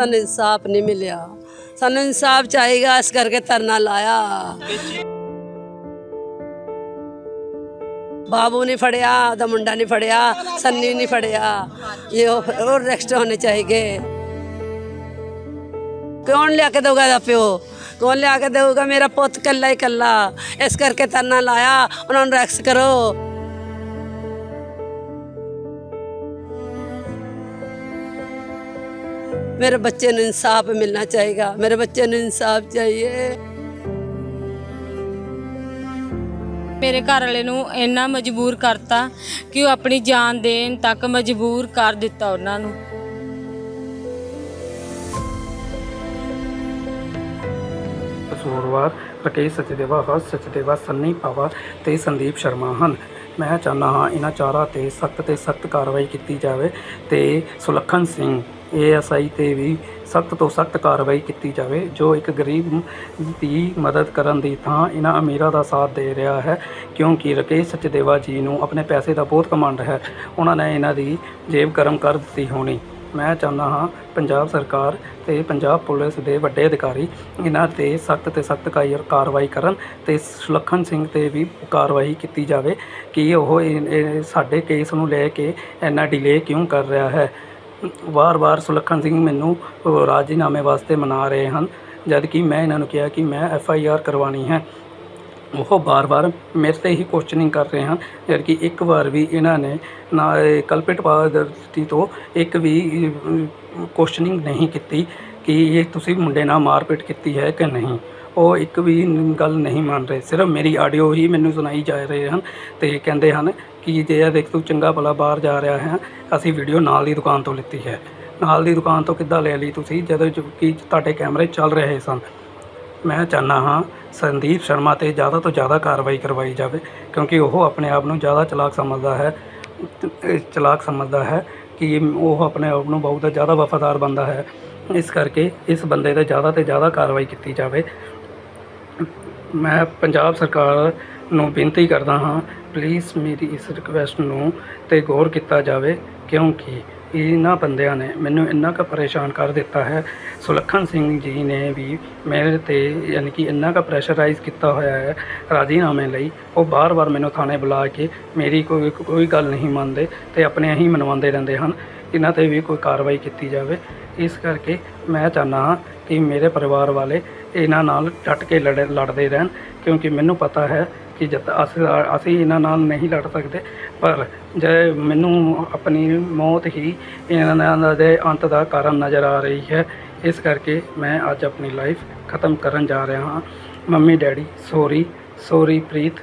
ਸਾਨੂੰ ਇਨਸਾਫ ਨਹੀਂ ਮਿਲਿਆ। ਸਾਨੂੰ ਇਨਸਾਫ ਚਾਹੀਦਾ, ਇਸ ਕਰਕੇ ਧਰਨਾ ਲਾਇਆ। ਬਾਬੂ ਨਹੀਂ ਫੜਿਆ, ਉਹਦਾ ਮੁੰਡਾ ਨਹੀਂ ਫੜਿਆ, ਸੰਨੀ ਨਹੀਂ ਫੜਿਆ। ਇਹ ਉਹ ਰੈਕਸਟ ਹੋਣੇ ਚਾਹੀਦੇ। ਕੌਣ ਲਿਆ ਕੇ ਦਊਗਾ ਦਾ ਪਿਓ? ਕੌਣ ਲਿਆ ਕੇ ਦਊਗਾ? ਮੇਰਾ ਪੁੱਤ ਕੱਲਾ ਹੀ ਕੱਲਾ ਇਸ ਕਰਕੇ ਧਰਨਾ ਲਾਇਆ। ਉਹਨਾਂ ਨੂੰ ਰੈਕਸ ਕਰੋ। ਮੇਰੇ ਬੱਚੇ ਨੂੰ ਇਨਸਾਫ ਮਿਲਣਾ ਚਾਹੀਦਾ ਮੇਰੇ ਬੱਚੇ ਨੂੰ ਇਨਸਾਫ ਚਾਹੀਏ ਮੇਰੇ ਘਰ ਵਾਲੇ ਨੂੰ ਇੰਨਾ ਮਜਬੂਰ ਕਰਤਾ ਕਿ ਉਹ ਆਪਣੀ ਜਾਨ ਦੇਣ ਤੱਕ ਮਜਬੂਰ ਕਰ ਦਿੱਤਾ ਉਹਨਾਂ ਨੂੰ ਕਸੂਰਵਾਰ ਰਕੇਸ਼ ਸਚਦੇਵਾ ਹਰਸ਼ ਸਚਦੇਵਾ ਸੰਨੀ ਪਾਵਾ ਤੇ ਸੰਦੀਪ ਸ਼ਰਮਾ ਹਨ ਮੈਂ ਚਾਹੁੰਦਾ ਹਾਂ ਇਹਨਾਂ ਚਾਰਾਂ ਤੇ ਸਖਤ ਤੇ ਸਖਤ ਕਾਰਵਾਈ ਕੀਤੀ ਜਾਵੇ ਤੇ ਸੁਲੱਖਣ ਸਿੰਘ ਏਐਸਆਈ ਤੇ ਵੀ ਸਖਤ ਤੋਂ ਸਖਤ ਕਾਰਵਾਈ ਕੀਤੀ ਜਾਵੇ, ਜੋ ਇੱਕ ਗਰੀਬ ਦੀ ਮਦਦ ਕਰਨ ਦੀ ਥਾਂ ਇਹਨਾਂ ਅਮੀਰਾਂ ਦਾ ਸਾਥ ਦੇ ਰਿਹਾ ਹੈ, ਕਿਉਂਕਿ ਰਕੇਸ਼ ਸਚਦੇਵਾ ਜੀ ਨੂੰ ਆਪਣੇ ਪੈਸੇ ਦਾ ਬਹੁਤ ਘਮੰਡ ਹੈ। ਉਹਨਾਂ ਨੇ ਇਹਨਾਂ ਦੀ ਜੇਬ ਗਰਮ ਕਰ ਦਿੱਤੀ ਹੋਣੀ। ਮੈਂ ਚਾਹੁੰਦਾ ਹਾਂ ਪੰਜਾਬ ਸਰਕਾਰ ਤੇ ਪੰਜਾਬ ਪੁਲਿਸ ਦੇ ਵੱਡੇ ਅਧਿਕਾਰੀ ਇਹਨਾਂ ਤੇ ਸਖਤ ਤੇ ਸਖਤ ਕਾਰਵਾਈ ਕਰਨ ਤੇ ਸੁਲੱਖਣ ਸਿੰਘ ਤੇ ਵੀ ਕਾਰਵਾਈ ਕੀਤੀ ਜਾਵੇ, ਕਿ ਉਹ ਇਹ- ਸਾਡੇ ਕੇਸ ਨੂੰ ਲੈ ਕੇ ਇੰਨਾ ਡਿਲੇ ਕਿਉਂ ਕਰ ਰਿਹਾ ਹੈ। ਵਾਰ-ਵਾਰ ਸੁਲੱਖਣ ਸਿੰਘ ਮੈਨੂੰ ਰਾਜੀਨਾਮੇ ਵਾਸਤੇ ਮਨਾ ਰਹੇ ਹਨ ਜਦ ਕਿ ਮੈਂ ਇਹਨਾਂ ਨੂੰ ਕਿਹਾ ਕਿ ਮੈਂ ਐਫ ਆਈ ਆਰ ਕਰਵਾਉਣੀ ਹੈ। ਉਹ ਬਾਰ-ਬਾਰ ਮੇਰੇ ਤੇ ਹੀ ਕੁਐਸਚਨਿੰਗ ਕਰ ਰਹੇ ਹਨ ਜਦ ਕਿ ਇੱਕ ਵਾਰ ਵੀ ਇਹਨਾਂ ਨੇ ਨਾ ਕਲਪਿਟ ਪਾਦਰਤੀ ਤੋਂ ਇੱਕ ਵੀ ਕੁਐਸਚਨਿੰਗ ਨਹੀਂ ਕੀਤੀ। ਕਿ ਇਹ ਤੁਸੀਂ ਮੁੰਡੇ ਨਾਲ ਮਾਰਪੀਟ ਕੀਤੀ ਹੈ ਕਿ ਨਹੀਂ? ਉਹ ਇੱਕ ਵੀ ਗੱਲ ਨਹੀਂ ਮੰਨ ਰਹੇ। ਸਿਰਫ ਮੇਰੀ ਆਡੀਓ ਹੀ ਮੈਨੂੰ ਸੁਣਾਈ ਜਾ ਰਹੇ ਹਨ ਅਤੇ ਕਹਿੰਦੇ ਹਨ ਕਿ ਜੇ ਇਹ ਦੇਖ ਤੂੰ ਚੰਗਾ ਭਲਾ ਬਾਹਰ ਜਾ ਰਿਹਾ ਹੈ, ਅਸੀਂ ਵੀਡੀਓ ਨਾਲ ਦੀ ਦੁਕਾਨ ਤੋਂ ਲਿੱਤੀ ਹੈ। ਨਾਲ ਦੀ ਦੁਕਾਨ ਤੋਂ ਕਿੱਦਾਂ ਲੈ ਲਈ ਤੁਸੀਂ ਜਦੋਂ ਕਿ ਤੁਹਾਡੇ ਕੈਮਰੇ ਚੱਲ ਰਹੇ ਸਨ? ਮੈਂ ਚਾਹੁੰਦਾ ਹਾਂ ਸੰਦੀਪ ਸ਼ਰਮਾ ਤੇ ਜ਼ਿਆਦਾ ਤੋਂ ਜ਼ਿਆਦਾ ਕਾਰਵਾਈ ਕਰਵਾਈ ਜਾਵੇ, ਕਿਉਂਕਿ ਉਹ ਆਪਣੇ ਆਪ ਨੂੰ ਜ਼ਿਆਦਾ ਚਲਾਕ ਸਮਝਦਾ ਹੈ ਚਲਾਕ ਸਮਝਦਾ ਹੈ ਕਿ ਉਹ ਆਪਣੇ ਆਪ ਨੂੰ ਬਹੁਤ ਜ਼ਿਆਦਾ ਵਫਾਦਾਰ ਬੰਦਾ ਹੈ। ਇਸ ਕਰਕੇ ਇਸ ਬੰਦੇ ਤੇ ਜ਼ਿਆਦਾ ਤੋਂ ਜ਼ਿਆਦਾ ਕਾਰਵਾਈ ਕੀਤੀ ਜਾਵੇ। ਮੈਂ ਪੰਜਾਬ ਸਰਕਾਰ ਨੂੰ ਬੇਨਤੀ ਕਰਦਾ ਹਾਂ ਪਲੀਜ਼ ਮੇਰੀ ਇਸ ਰਿਕਵੈਸਟ ਨੂੰ ਤੇ ਗੌਰ ਕੀਤਾ ਜਾਵੇ, ਕਿਉਂਕਿ ਇਹਨਾਂ ਬੰਦਿਆਂ ਨੇ ਮੈਨੂੰ ਇੰਨਾ ਕੁ ਪਰੇਸ਼ਾਨ ਕਰ ਦਿੱਤਾ ਹੈ। ਸੁਲੱਖਣ ਸਿੰਘ ਜੀ ਨੇ ਵੀ ਮੇਰੇ ਤੇ ਯਾਨੀ ਕਿ ਇੰਨਾ ਕੁ ਪ੍ਰੈਸ਼ਰਾਈਜ਼ ਕੀਤਾ ਹੋਇਆ ਹੈ ਰਾਜੀਨਾਮੇ ਲਈ, ਉਹ ਬਾਰ-ਬਾਰ ਮੈਨੂੰ ਥਾਣੇ ਬੁਲਾ ਕੇ ਮੇਰੀ ਕੋਈ ਕੋਈ ਗੱਲ ਨਹੀਂ ਮੰਨਦੇ ਤੇ ਆਪਣੇ ਹੀ ਮਨਵਾਉਂਦੇ ਰਹਿੰਦੇ ਹਨ। ਇਹਨਾਂ ਤੇ ਵੀ ਕੋਈ ਕਾਰਵਾਈ ਕੀਤੀ ਜਾਵੇ। ਇਸ ਕਰਕੇ ਮੈਂ ਚਾਹੁੰਦਾ ਹਾਂ ਕਿ ਮੇਰੇ ਪਰਿਵਾਰ ਵਾਲੇ ਇਹਨਾਂ ਨਾਲ ਡਟ ਕੇ ਲੜ, ਲੜਦੇ ਰਹਿਣ, ਕਿਉਂਕਿ ਮੈਨੂੰ ਪਤਾ ਹੈ ਕਿ ਜਦ ਅਸੀਂ ਅਸੀਂ ਇਹਨਾਂ ਨਾਲ ਨਹੀਂ ਲੜ ਸਕਦੇ, ਪਰ ਜੇ ਮੈਨੂੰ ਆਪਣੀ ਮੌਤ ਹੀ ਇਹਨਾਂ ਦੇ ਅੰਤ ਦਾ ਕਾਰਨ ਨਜ਼ਰ ਆ ਰਹੀ ਹੈ, ਇਸ ਕਰਕੇ ਮੈਂ ਅੱਜ ਆਪਣੀ ਲਾਈਫ ਖਤਮ ਕਰਨ ਜਾ ਰਿਹਾ ਹਾਂ। Mummy, daddy, sorry sorry Preet,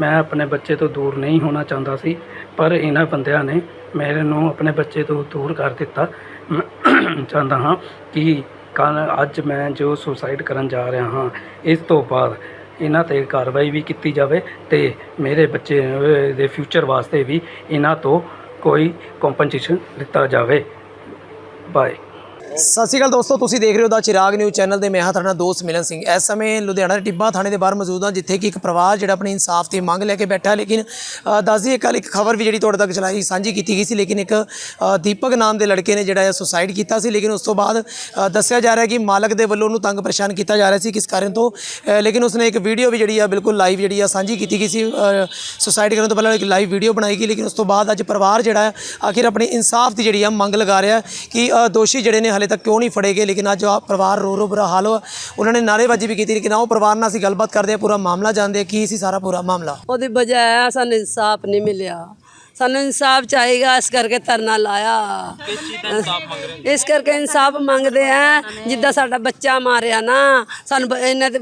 ਮੈਂ ਆਪਣੇ ਬੱਚੇ ਤੋਂ ਦੂਰ ਨਹੀਂ ਹੋਣਾ ਚਾਹੁੰਦਾ ਸੀ, ਪਰ ਇਹਨਾਂ ਬੰਦਿਆਂ ਨੇ ਮੇਰੇ ਨੂੰ ਆਪਣੇ ਬੱਚੇ ਤੋਂ ਦੂਰ ਕਰ ਦਿੱਤਾ। ਚਾਹੁੰਦਾ ਹਾਂ ਕਿ ਕੱਲ ਅੱਜ ਮੈਂ ਜੋ ਸੁਸਾਈਡ ਕਰਨ ਜਾ ਰਿਹਾ ਹਾਂ, ਇਸ ਤੋਂ ਬਾਅਦ ਇਹਨਾਂ ਤੇ ਕਾਰਵਾਈ ਵੀ ਕੀਤੀ ਜਾਵੇ ਤੇ ਮੇਰੇ ਬੱਚੇ ਦੇ ਫਿਊਚਰ ਵਾਸਤੇ ਵੀ ਇਹਨਾਂ ਤੋਂ ਕੋਈ ਕੰਪਨਸੇਸ਼ਨ ਦਿੱਤਾ ਜਾਵੇ। ਬਾਏ ਸਤਿ ਸ਼੍ਰੀ ਅਕਾਲ ਦੋਸਤੋ, ਤੁਸੀਂ ਦੇਖ ਰਹੇ ਹੋ ਦਾ ਚਿਰਾਗ ਨਿਊਜ਼ ਚੈਨਲ ਤੇ ਮੈਂ ਹਾਂ ਤੁਹਾਡਾ ਦੋਸਤ ਮਿਲਨ ਸਿੰਘ। ਇਸ ਸਮੇਂ ਲੁਧਿਆਣਾ ਦੇ ਟਿੱਬਾ ਥਾਣੇ ਦੇ ਬਾਹਰ ਮੌਜੂਦ ਹਾਂ, ਜਿੱਥੇ ਕਿ ਇੱਕ ਪਰਿਵਾਰ ਜਿਹੜਾ ਆਪਣੀ ਇਨਸਾਫ ਦੀ ਮੰਗ ਲੈ ਕੇ ਬੈਠਾ ਲੇਕਿਨ ਦੱਸਦੀ ਦੱਸ ਕੱਲ ਇੱਕ ਖਬਰ ਵੀ ਜਿਹੜੀ ਤੁਹਾਡੇ ਤੱਕ ਚਲਾਈ, ਸਾਂਝੀ ਕੀਤੀ ਗਈ ਸੀ। ਲੇਕਿਨ ਇੱਕ ਦੀਪਕ ਨਾਮ ਦੇ ਲੜਕੇ ਨੇ ਜਿਹੜਾ ਹੈ ਸੁਸਾਈਡ ਕੀਤਾ ਸੀ। ਲੇਕਿਨ ਉਸ ਤੋਂ ਬਾਅਦ ਦੱਸਿਆ ਜਾ ਰਿਹਾ ਕਿ ਮਾਲਕ ਦੇ ਵੱਲੋਂ ਉਹਨੂੰ ਤੰਗ ਪਰੇਸ਼ਾਨ ਕੀਤਾ ਜਾ ਰਿਹਾ ਸੀ। ਕਿਸ ਕਾਰਨ ਤੋਂ? ਲੇਕਿਨ ਉਸਨੇ ਇੱਕ ਵੀਡੀਓ ਵੀ ਜਿਹੜੀ ਆ, ਬਿਲਕੁਲ ਲਾਈਵ ਜਿਹੜੀ ਆ, ਸਾਂਝੀ ਕੀਤੀ ਗਈ ਸੀ। ਸੁਸਾਈਡ ਕਰਨ ਤੋਂ ਪਹਿਲਾਂ ਇੱਕ ਲਾਈਵ ਵੀਡੀਓ ਬਣਾਈ ਗਈ। ਲੇਕਿਨ ਉਸ ਤੋਂ ਬਾਅਦ ਅੱਜ ਪਰਿਵਾਰ ਜਿਹੜਾ ਆਖਿਰ ਆਪਣੀ ਇਨਸਾਫ ਦੀ ਜਿਹੜੀ ਆ, ਮੰਗ ਲਗਾ ਰਿਹਾ ਕਿ ਦੋਸ਼ੀ ਜਿਹੜੇ ਨੇ ਹਲੇ ਤੱਕ ਕਿਉਂ ਨਹੀਂ ਫੜੇ ਗਏ ਲੇਕਿਨ ਅੱਜ ਆ ਪਰਿਵਾਰ ਰੋ ਰੋ ਬੁਰਾ ਹਾਲ ਹੋਇਆ। ਉਹਨਾਂ ਨੇ ਨਾਅਰੇਬਾਜ਼ੀ ਵੀ ਕੀਤੀ, ਲੇਕਿਨ ਆਓ ਪਰਿਵਾਰ ਨਾਲ ਅਸੀਂ ਗੱਲਬਾਤ ਕਰਦੇ ਹਾਂ, ਪੂਰਾ ਮਾਮਲਾ ਜਾਣਦੇ ਹਾਂ। ਕੀ ਸੀ ਸਾਰਾ ਪੂਰਾ ਮਾਮਲਾ? ਉਹਦੀ ਬਜਾਏ ਸਾਨੂੰ ਇਨਸਾਫ ਨਹੀਂ ਮਿਲਿਆ। ਸਾਨੂੰ ਇਨਸਾਫ ਚਾਹੀਦਾ, ਇਸ ਕਰਕੇ ਧਰਨਾ ਲਾਇਆ। ਇਸ ਕਰਕੇ ਇਨਸਾਫ ਮੰਗਦੇ ਆ, ਜਿੱਦਾਂ ਸਾਡਾ ਬੱਚਾ ਮਾਰਿਆ ਨਾ, ਸਾਨੂੰ ਇਹਨਾਂ ਦੇ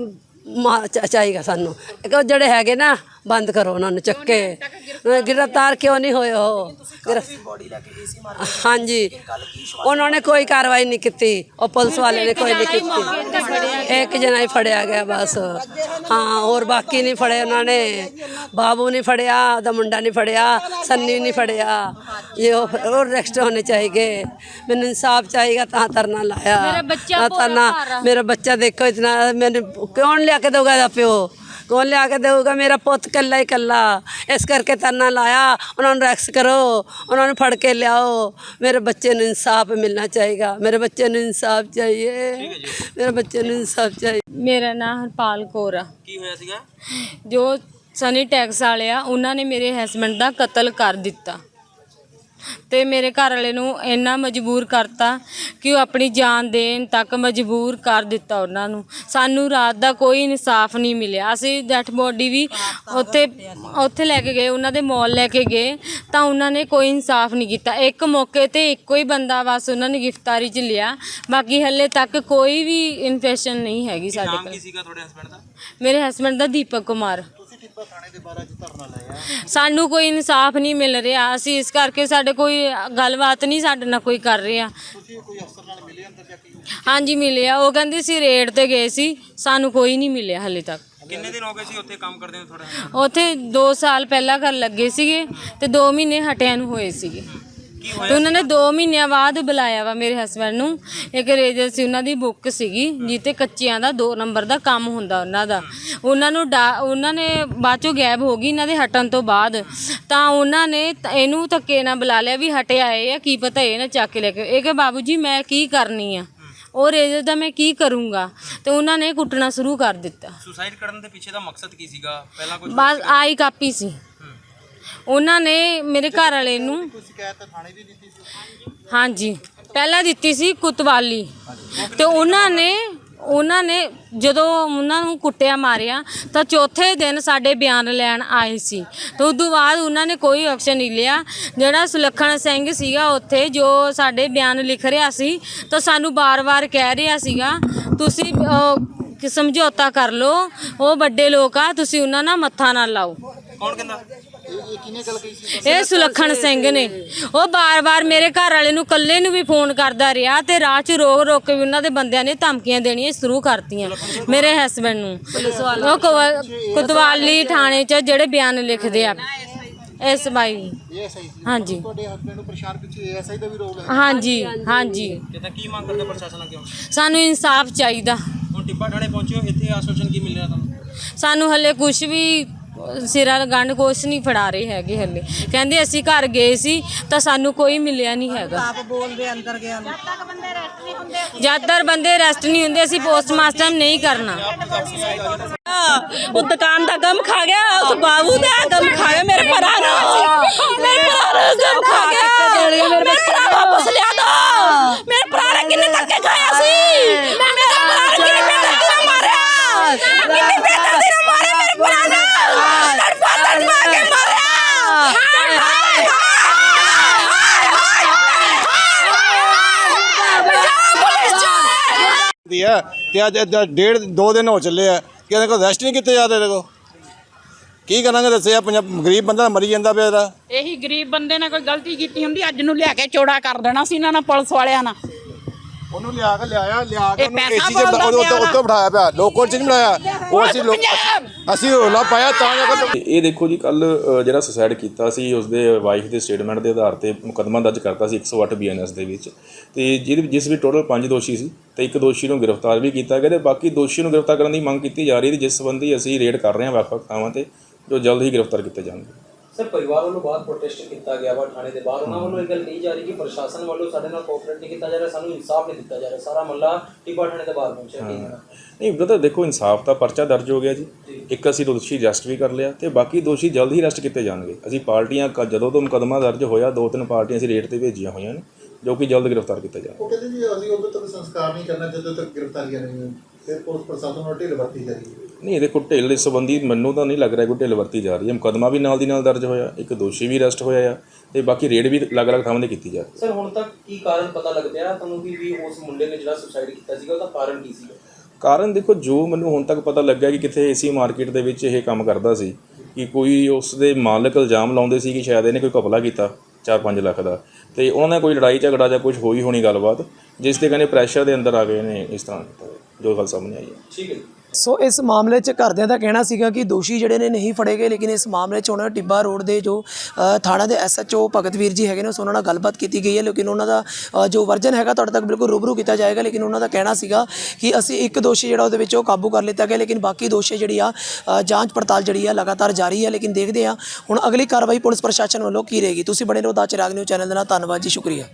ਮਾ- ਚਾ- ਚਾਹੀਦਾ ਸਾਨੂੰ। ਇੱਕ ਉਹ ਜਿਹੜੇ ਹੈਗੇ ਨਾ ਬੰਦ ਕਰੋ ਉਹਨਾਂ ਨੂੰ ਚੱਕੇ। ਗ੍ਰਿਫਤਾਰ ਕਿਉਂ ਨਹੀਂ ਹੋਏ ਉਹ? ਗ੍ਰਿਫ- ਹਾਂਜੀ। ਉਹਨਾਂ ਨੇ ਕੋਈ ਕਾਰਵਾਈ ਨਹੀਂ ਕੀਤੀ। ਉਹ ਪੁਲਿਸ ਵਾਲੇ ਨੇ ਕੋਈ ਨਹੀਂ ਕੀਤੀ। ਇੱਕ ਜਣਾ ਹੀ ਫੜਿਆ ਗਿਆ ਬਸ। ਹਾਂ ਹੋਰ ਬਾਕੀ ਨਹੀਂ ਫੜੇ ਉਹਨਾਂ ਨੇ। ਬਾਬੂ ਨਹੀਂ ਫੜਿਆ ਉਹਦਾ ਮੁੰਡਾ ਨਹੀਂ ਫੜਿਆ ਸੰਨੀ ਨਹੀਂ ਫੜਿਆ। ਚਾਹੀਦੇ ਮੈਨੂੰ ਇਨਸਾਫ ਚਾਹੀਦਾ ਤਾਂ ਧਰਨਾ ਲਾਇਆ। ਮੇਰਾ ਬੱਚਾ ਤਾਂ ਭੋਰਾ ਧਰਨਾ ਭਾਰਾ। ਮੇਰਾ ਬੱਚਾ ਦੇਖੋ ਇਤਨਾ ਮੈਨੂੰ ਕੌਣ ਲਿਆ ਕੇ ਦਊਗਾ ਦਾ ਪਿਓ? ਕੌਣ ਲਿਆ ਕੇ ਦੇਊਗਾ? ਮੇਰਾ ਪੁੱਤ ਕੱਲਾ ਹੀ ਕੱਲਾ ਇਸ ਕਰਕੇ ਤਰਨਾ ਲਾਇਆ। ਉਹਨਾਂ ਨੂੰ ਰੈਕਸ ਕਰੋ। ਉਹਨਾਂ ਨੂੰ ਫੜ ਕੇ ਲਿਆਓ। ਮੇਰੇ ਬੱਚੇ ਨੂੰ ਇਨਸਾਫ ਮਿਲਣਾ ਚਾਹੀਦਾ ਮੇਰੇ ਬੱਚੇ ਨੂੰ ਇਨਸਾਫ ਚਾਹੀਏ। ਮੇਰੇ ਬੱਚੇ ਨੂੰ ਇਨਸਾਫ ਚਾਹੀਏ ਮੇਰਾ ਨਾਮ ਹਰਪਾਲ ਕੌਰ ਆ। ਕੀ ਹੋਇਆ ਸੀਗਾ? ਜੋ ਸਨੀ ਟੈਕਸ ਵਾਲੇ ਆ ਉਹਨਾਂ ਨੇ ਮੇਰੇ ਹਸਬੰਡ ਦਾ ਕਤਲ ਕਰ ਦਿੱਤਾ। ਤੇ ਮੇਰੇ ਘਰ ਵਾਲੇ ਨੂੰ ਇੰਨਾ ਮਜਬੂਰ ਕਰਤਾ ਕਿ ਉਹ ਆਪਣੀ ਜਾਨ ਦੇਣ ਤੱਕ ਮਜਬੂਰ ਕਰ ਦਿੱਤਾ ਉਹਨਾਂ ਨੂੰ। ਸਾਨੂੰ ਰਾਤ ਦਾ ਕੋਈ ਇਨਸਾਫ ਨਹੀਂ ਮਿਲਿਆ। ਅਸੀਂ ਡੈਡ ਬੋਡੀ ਵੀ ਉੱਥੇ ਉੱਥੇ ਲੈ ਕੇ ਗਏ ਉਹਨਾਂ ਦੇ ਮੌਲ ਲੈ ਕੇ ਗਏ ਤਾਂ ਉਹਨਾਂ ਨੇ ਕੋਈ ਇਨਸਾਫ ਨਹੀਂ ਕੀਤਾ। ਇੱਕ ਮੌਕੇ ਤੇ ਇੱਕੋ ਹੀ ਬੰਦਾ ਬਸ ਉਹਨਾਂ ਨੇ ਗ੍ਰਿਫਤਾਰੀ 'ਚ ਲਿਆ। ਬਾਕੀ ਹੱਲੇ ਤੱਕ ਕੋਈ ਵੀ ਇਨਫੈਕਸ਼ਨ ਨਹੀਂ ਹੈਗੀ ਸਾਡੇ ਕੋਲ ਕੀ ਸੀਗਾ ਤੁਹਾਡੇ ਹਸਬੰਡ ਦਾ? ਮੇਰੇ ਹਸਬੰਡ ਦਾ ਦੀਪਕ ਕੁਮਾਰ। ਸਾਨੂੰ ਕੋਈ ਇਨਸਾਫ ਨਹੀਂ ਮਿਲ ਰਿਹਾ। ਅਸੀਂ ਇਸ ਕਰਕੇ ਸਾਡੇ ਕੋਈ ਗੱਲਬਾਤ ਨਹੀਂ ਸਾਡੇ ਨਾਲ ਕੋਈ ਕਰ ਰਿਹਾ। ਹਾਂਜੀ ਮਿਲਿਆ। ਉਹ ਕਹਿੰਦੇ ਸੀ ਰੇਡ ਤੇ ਗਏ ਸੀ। ਸਾਨੂੰ ਕੋਈ ਨਹੀਂ ਮਿਲਿਆ ਹਲੇ ਤੱਕ। ਕਿੰਨੇ ਦਿਨ ਹੋ ਗਏ ਸੀ ਉੱਥੇ ਕੰਮ ਕਰਦੇ ਹੋ ਤੁਹਾਡਾ? husband? ਉੱਥੇ 2 ਸਾਲ ਪਹਿਲਾਂ ਕਰ ਲੱਗੇ ਸੀਗੇ ਤੇ 2 ਮਹੀਨੇ ਹਟਿਆਂ ਨੂੰ ਹੋਏ ਸੀਗੇ। ਤੇ ਉਹਨਾਂ ਨੇ 2 ਮਹੀਨਿਆਂ ਬਾਅਦ ਬੁਲਾਇਆ ਵਾ ਮੇਰੇ ਹਸਬੰਡ ਨੂੰ। ਇੱਕ ਰੇਜਰ ਸੀ ਉਹਨਾਂ ਦੀ ਬੁੱਕ ਸੀਗੀ ਜਿੱਤੇ ਕੱਚਿਆਂ ਦਾ 2 ਨੰਬਰ ਦਾ ਕੰਮ ਹੁੰਦਾ ਉਹਨਾਂ ਦਾ। ਉਹਨਾਂ ਨੂੰ ਡਾ- ਉਹਨਾਂ ਨੇ ਬਾਅਦ ਚੋਂ ਗਾਇਬ ਹੋ ਗਈ ਇਹਨਾਂ ਦੇ ਹਟਣ ਤੋਂ ਬਾਅਦ। ਤਾਂ ਉਹਨਾਂ ਨੇ ਤ- ਇਹਨੂੰ ਧੱਕੇ ਨਾਲ ਬੁਲਾ ਲਿਆ ਵੀ ਹਟੇ ਆਏ ਆ ਕੀ ਪਤਾ ਇਹ ਨਾ ਚੱਕ ਕੇ ਲੈ ਕੇ ਇਹ ਕਿ ਬਾਬੂ ਜੀ ਮੈਂ ਕੀ ਕਰਨੀ ਆ? ਉਹ ਰੇਜਰ ਦਾ ਮੈਂ ਕੀ ਕਰੂੰਗਾ? ਤੇ ਉਹਨਾਂ ਨੇ ਕੁੱਟਣਾ ਸ਼ੁਰੂ ਕਰ ਦਿੱਤਾ। ਸੁਸਾਈਡ ਕਰਨ ਦੇ ਪਿੱਛੇ ਦਾ ਮਕਸਦ ਕੀ ਸੀਗਾ? ਪਹਿਲਾਂ ਕੁਝ ਬਸ ਆਈ ਕਾਪੀ ਸੀ। ਉਹਨਾਂ ਨੇ ਮੇਰੇ ਘਰ ਵਾਲੇ ਨੂੰ ਹਾਂਜੀ ਪਹਿਲਾਂ ਦਿੱਤੀ ਸੀ ਕੁਤਵਾਲੀ। ਤੇ ਉਹਨਾਂ ਨੇ ਉਹਨਾਂ ਨੇ ਜਦੋਂ ਉਹਨਾਂ ਨੂੰ ਕੁੱਟਿਆ ਮਾਰਿਆ ਤਾਂ ਚੌਥੇ ਦਿਨ ਸਾਡੇ ਬਿਆਨ ਲੈਣ ਆਏ ਸੀ। ਤੇ ਉਸ ਤੋਂ ਬਾਅਦ ਉਹਨਾਂ ਨੇ ਕੋਈ ਐਕਸ਼ਨ ਨਹੀਂ ਲਿਆ। ਜਿਹੜਾ ਸੁਲੱਖਣ ਸਿੰਘ ਸੀਗਾ ਉੱਥੇ ਜੋ ਸਾਡੇ ਬਿਆਨ ਲਿਖ ਰਿਹਾ ਸੀ ਤਾਂ ਸਾਨੂੰ ਬਾਰ-ਬਾਰ ਕਹਿ ਰਿਹਾ ਸੀਗਾ ਤੁਸੀਂ ਕਿ ਸਮਝੌਤਾ ਕਰ ਲਓ ਉਹ ਵੱਡੇ ਲੋਕ ਆ ਤੁਸੀਂ ਉਹਨਾਂ ਨਾਲ ਮੱਥਾ ਨਾ ਲਾਓ। ਕੌਣ ਕਹਿੰਦਾ? ਇਹ ਸੁਲੱਖਣ ਸਿੰਘ ਨੇ। ਉਹ ਬਾਰ-ਬਾਰ ਮੇਰੇ ਘਰ ਵਾਲੇ ਨੂੰ ਕੱਲੇ ਨੂੰ ਵੀ ਫੋਨ ਕਰਦਾ ਰਿਹਾ ਤੇ ਰਾਹ 'ਚ ਰੋਕ ਰੋਕ ਕੇ ਵੀ ਉਹਨਾਂ ਦੇ ਬੰਦਿਆਂ ਨੇ ਧਮਕੀਆਂ ਦੇਣੀਆਂ ਸ਼ੁਰੂ ਕਰਤੀਆਂ ਮੇਰੇ ਹਸਬੰਡ ਨੂੰ। ਉਹ ਕੋ- ਕੁਤਵਾਲੀ ਥਾਣੇ 'ਚ ਜਿਹੜੇ ਬਿਆਨ ਲਿਖਦੇ ਆ। ਇਸ ਬਾਈ ਹਾਂਜੀ। ਤੁਹਾਡੇ ਹਸਬੰਡ ਨੂੰ ਪਰੇਸ਼ਾਨ ਪਿੱਛੇ ਐਸਆਈ ਦਾ ਵੀ ਰੋਲ ਹੈ ਹਾਂਜੀ ਹਾਂਜੀ। ਤੇ ਤਾਂ ਕੀ ਮੰਗ ਕਰਦੇ ਪ੍ਰਸ਼ਾਸਨ ਅੱਗੇ? ਹੁਣ? ਸਾਨੂੰ ਇਨਸਾਫ ਚਾਹੀਦਾ। ਹੁਣ ਟਿੱਬਾ ਥਾਣੇ ਪਹੁੰਚੇ ਹੋ ਇੱਥੇ ਆਸ਼ਵਾਸਨ ਕੀ ਮਿਲ ਰਿਹਾ ਤੁਹਾਨੂੰ? ਸਾਨੂੰ ਹੱਲੇ ਕੁਝ ਵੀ ਸਿਰਾਂ ਗੰਢ ਕੁਛ ਨਹੀਂ ਫੜਾ ਰਹੇ ਹੈਗੇ ਹੱਲੇ। ਕਹਿੰਦੇ ਅਸੀਂ ਘਰ ਗਏ ਸੀ ਤਾਂ ਸਾਨੂੰ ਕੋਈ ਮਿਲਿਆ ਨਹੀਂ ਹੈਗਾ। ਆਪ ਬੋਲਦੇ ਅੰਦਰ ਗਿਆ ਜਦ ਤੱਕ ਬੰਦੇ ਰੈਸਟ ਨਹੀਂ ਹੁੰਦੇ ਅਸੀਂ ਪੋਸਟਮਾਸਟਰ ਨਹੀਂ ਕਰਨਾ। ਉਹ ਦੁਕਾਨ ਦਾ ਗਮ ਖਾ ਗਿਆ ਉਸ ਬਾਬੂ ਦਾ ਗਮ ਖਾ ਗਿਆ ਮੇਰੇ ਭਰਾ ਨੂੰ ਮੇਰੇ ਭਰਾ ਨੂੰ ਗਮ ਖਾ ਗਿਆ। ਮੇਰੇ ਭਰਾ ਵਾਪਸ ਲਿਆ ਦੋ। ਮੇਰੇ ਭਰਾ ਨੇ ਕਿੰਨੇ ਧੱਕੇ ਖਾਇਆ ਸੀ। ਮੇਰੇ ਭਰਾ ਨੇ ਕਿੰਨੇ ਧੱਕੇ ਮਾਰਿਆ ਕਿੰਨੇ ਧੱਕੇ ਮਾਰਿਆ ਮੇਰੇ ਭਰਾ ਨੂੰ ਤੜਪਾ ਤੜਪਾ ਕੇ ਮਾਰਿਆ ਹਾਏ ਹਾਏ ਦੀ ਹੈ ਤੇ ਅੱਜ ਅੱਜ ਡੇਢ, ਦੋ ਦਿਨ ਹੋ ਚੱਲੇ ਆ ਕਿ ਇਹਦੇ ਕੋਲ ਰੈਸਟ ਨਹੀਂ ਕੀਤੇ ਜਾਂਦੇ ਇਹਦੇ ਕੋਲ? ਕੀ ਕਰਾਂਗੇ ਦੱਸਿਆ ਪੰਜਾਬ ਗਰੀਬ ਬੰਦਾ ਮਰੀ ਜਾਂਦਾ ਪਿਆ ਇਹਦਾ। ਇਹੀ ਗਰੀਬ ਬੰਦੇ ਨੇ ਕੋਈ ਗਲਤੀ ਕੀਤੀ ਹੁੰਦੀ, ਅੱਜ ਨੂੰ ਲਿਆ ਕੇ ਚੋੜਾ ਕਰ ਦੇਣਾ ਸੀ ਇਹਨਾਂ ਨਾਲ ਪੁਲਿਸ ਵਾਲਿਆਂ ਨਾਲ। ਉਹਨੂੰ ਲਿਆ ਕੇ ਲਿਆਇਆ ਲਿਆ ਕੇ ਇਹ ਉਹਨੂੰ ਪੈਸਾ ਏਸੀ 'ਚ ਬੋਲਦਾ ਉਹਦੇ ਉੱਤੇ ਪਿਆ ਉੱਤੇ ਬਿਠਾਇਆ ਪਿਆ। ਲੋਕਲ 'ਚ ਨਹੀਂ ਬਿਠਾਇਆ ਉਹ ਅਸੀਂ ਲੋਕ ਅਸੀਂ ਰੋਲਾ ਪਾਇਆ ਤਾਂ ਜਾ ਕੇ ਇਹ ਦੇਖੋ ਜੀ ਕੱਲ ਜਿਹੜਾ ਸੁਸਾਈਡ ਕੀਤਾ ਸੀ ਉਸਦੇ ਵਾਈਫ ਦੇ ਸਟੇਟਮੈਂਟ ਦੇ ਆਧਾਰ ਤੇ ਮੁਕੱਦਮਾ ਦਰਜ ਕਰਤਾ ਸੀ 108 ਬੀਐਨਐਸ ਦੇ ਵਿੱਚ। ਤੇ ਜਿਹਦੇ ਜਿਸ ਵਿੱਚ ਟੋਟਲ 5 ਦੋਸ਼ੀ ਸੀ ਤੇ ਇੱਕ ਦੋਸ਼ੀ ਨੂੰ ਗ੍ਰਿਫਤਾਰ ਵੀ ਕੀਤਾ ਗਿਆ ਤੇ ਬਾਕੀ ਦੋਸ਼ੀ ਨੂੰ ਗ੍ਰਿਫਤਾਰ ਕਰਨ ਦੀ ਮੰਗ ਕੀਤੀ ਜਾ ਰਹੀ ਹੈ ਜਿਸ ਸੰਬੰਧੀ ਅਸੀਂ ਰੇਡ ਕਰ ਰਹੇ ਹਾਂ ਵੱਖ-ਵੱਖ ਥਾਵਾਂ ਤੇ ਜੋ ਜਲਦ ਹੀ ਗ੍ਰਿਫਤਾਰ ਕੀਤੇ ਜਾਣਗੇ। ਸਰ ਪਰਿਵਾਰ ਵੱਲੋਂ ਬਾਅਦ ਪ੍ਰੋਟੈਸਟ ਕੀਤਾ ਗਿਆ ਵਾ ਥਾਣੇ ਦੇ ਬਾਹਰ। ਉਹਨਾਂ ਵੱਲੋਂ ਇਹ ਗੱਲ ਕਹੀ ਜਾ ਰਹੀ ਕਿ ਪ੍ਰਸ਼ਾਸਨ ਵੱਲੋਂ ਸਾਡੇ ਨਾਲ ਕੋਆਪਰੇਟ ਨਹੀਂ ਕੀਤਾ ਜਾ ਰਿਹਾ ਸਾਨੂੰ ਇਨਸਾਫ ਨਹੀਂ ਦਿੱਤਾ ਜਾ ਰਿਹਾ। ਸਾਰਾ ਮੱਲਾ ਟਿੱਬਾ ਥਾਣੇ ਦੇ ਬਾਹਰ ਪਹੁੰਚਿਆ? ਨਹੀਂ ਬ੍ਰਦਰ ਦੇਖੋ ਇਨਸਾਫ ਦਾ ਪਰਚਾ ਦਰਜ ਹੋ ਗਿਆ ਜੀ। ਇੱਕ ਅਸੀਂ ਦੋਸ਼ੀ ਅਰੈਸਟ ਵੀ ਕਰ ਲਿਆ ਤੇ ਬਾਕੀ ਦੋਸ਼ੀ ਜਲਦ ਹੀ ਅਰੈਸਟ ਕੀਤੇ ਜਾਣਗੇ। ਅਸੀਂ ਪਾਰਟੀਆਂ ਕ- ਜਦੋਂ ਤੋਂ ਮੁਕੱਦਮਾ ਦਰਜ ਹੋਇਆ ਦੋ ਤਿੰਨ ਪਾਰਟੀਆਂ ਅਸੀਂ ਰੇਡ ਤੇ ਭੇਜੀਆਂ ਹੋਈਆਂ ਨੇ ਜੋ ਕਿ ਜਲਦ ਗ੍ਰਿਫਤਾਰ ਕੀਤੇ ਜਾਣਗੇ। ਉਹ ਕਹਿੰਦੇ ਜੀ ਅਸੀਂ ਉਦੋਂ ਤੱਕ ਸੰਸਕਾਰ ਨਹੀਂ ਕਰਨਾ ਜਦੋਂ ਤੱਕ ਗ੍ਰਿਫਤਾਰੀਆਂ ਨਹੀਂ ਹੋਣ ਫਿਰ ਪੁਲਿਸ ਪ੍ਰਸ਼ਾਸਨ ਨੂੰ ਢਿੱਲ ਵਰਤੀ ਜਾਏਗੀ ਨਹੀਂ ਦੇਖੋ ਢਿੱਲ ਇਸ ਸੰਬੰਧੀ ਮੈਨੂੰ ਤਾਂ ਨਹੀਂ ਲੱਗ ਰਿਹਾ ਕੋਈ ਢਿੱਲ ਵਰਤੀ ਜਾ ਰਹੀ ਹੈ। ਮੁਕੱਦਮਾ ਵੀ ਨਾਲ ਦੀ ਨਾਲ ਦਰਜ ਹੋਇਆ ਇੱਕ ਦੋਸ਼ੀ ਵੀ ਅਰੈਸਟ ਹੋਇਆ ਆ ਤੇ ਬਾਕੀ ਰੇਡ ਵੀ ਅਲੱਗ-ਅਲੱਗ ਥਾਵਾਂ ਤੇ ਕੀਤੀ ਜਾ ਰਹੀ ਹੈ। ਸਰ ਹੁਣ ਤੱਕ ਕੀ ਕਾਰਨ ਪਤਾ ਲੱਗ ਪਿਆ ਤੁਹਾਨੂੰ ਵੀ ਵੀ ਉਸ ਮੁੰਡੇ ਨੇ ਜਿਹੜਾ ਸੁਸਾਈਡ ਕੀਤਾ ਸੀਗਾ ਉਹਦਾ ਕਾਰਨ ਕੀ ਸੀਗਾ? ਕਾਰਨ ਦੇਖੋ ਜੋ ਮੈਨੂੰ ਹੁਣ ਤੱਕ ਪਤਾ ਲੱਗਾ ਕਿ ਕਿਥੇ ਏਸੀ ਮਾਰਕੀਟ ਦੇ ਵਿੱਚ ਇਹ ਕੰਮ ਕਰਦਾ ਸੀ ਕਿ ਕੋਈ ਉਸ ਦੇ ਮਾਲਕ ਇਲਜ਼ਾਮ ਲਾਉਂਦੇ ਸੀ ਕਿ ਸ਼ਾਇਦ ਇਹਨੇ ਕੋਈ ਘਪਲਾ ਕੀਤਾ। 4-5 ਲੱਖ ਦਾ। ਤੇ ਉਹਨਾਂ ਨਾਲ ਕੋਈ ਲੜਾਈ ਝਗੜਾ ਜਾਂ ਕੁਝ ਹੋਈ ਹੋਣੀ ਗੱਲਬਾਤ, ਜਿਸ ਦੇ ਕਹਿੰਦੇ ਪ੍ਰੈਸ਼ਰ ਦੇ ਅੰਦਰ ਆ ਗਏ ਨੇ ਇਸ ਤਰ੍ਹਾਂ ਕੀਤਾ ਜੋ ਗੱਲ ਸਾਹਮਣੇ ਆਈ ਹੈ। ਠੀਕ ਹੈ ਸੋ ਇਸ ਮਾਮਲੇ 'ਚ ਘਰਦਿਆਂ ਦਾ ਕਹਿਣਾ ਸੀਗਾ ਕਿ ਦੋਸ਼ੀ ਜਿਹੜੇ ਨੇ ਨਹੀਂ ਫੜੇ ਗਏ, ਲੇਕਿਨ ਇਸ ਮਾਮਲੇ 'ਚ ਹੁਣ ਟਿੱਬਾ ਰੋਡ ਦੇ ਜੋ ਥਾਣਾ ਦੇ ਐਸਐਚਓ ਭਗਤਵੀਰ ਜੀ ਹੈਗੇ ਨੇ ਸੋ ਉਹਨਾਂ ਨਾਲ ਗੱਲਬਾਤ ਕੀਤੀ ਗਈ ਹੈ, ਲੇਕਿਨ ਉਹਨਾਂ ਦਾ ਜੋ ਵਰਜਨ ਹੈਗਾ ਤੁਹਾਡੇ ਤੱਕ ਬਿਲਕੁਲ ਰੂਬਰੂ ਕੀਤਾ ਜਾਏਗਾ, ਲੇਕਿਨ ਉਹਨਾਂ ਦਾ ਕਹਿਣਾ ਸੀਗਾ ਕਿ ਅਸੀਂ ਇੱਕ ਦੋਸ਼ੀ ਜਿਹੜਾ ਉਹਦੇ ਵਿੱਚ ਉਹ ਕਾਬੂ ਕਰ ਲਿੱਤਾ ਗਿਆ, ਲੇਕਿਨ ਬਾਕੀ ਦੋਸ਼ੀ ਜਿਹੜੀ ਆ ਜਾਂਚ ਪੜਤਾਲ ਜਿਹੜੀ ਆ ਲਗਾਤਾਰ ਜਾਰੀ ਹੈ ਲੇਕਿਨ ਦੇਖਦੇ ਆ ਹੁਣ ਅਗਲੀ ਕਾਰਵਾਈ ਪੁਲਿਸ ਪ੍ਰਸ਼ਾਸਨ ਵੱਲੋਂ ਕੀ ਰਹੇਗੀ। ਤੁਸੀਂ ਬਣੇ ਰਹੋ ਦਾ ਚਿਰਾਗ ਨਿਊਜ਼ ਚੈਨਲ ਦੇ ਨਾਲ, ਧੰਨਵਾਦ ਜੀ, ਸ਼ੁਕਰੀਆ।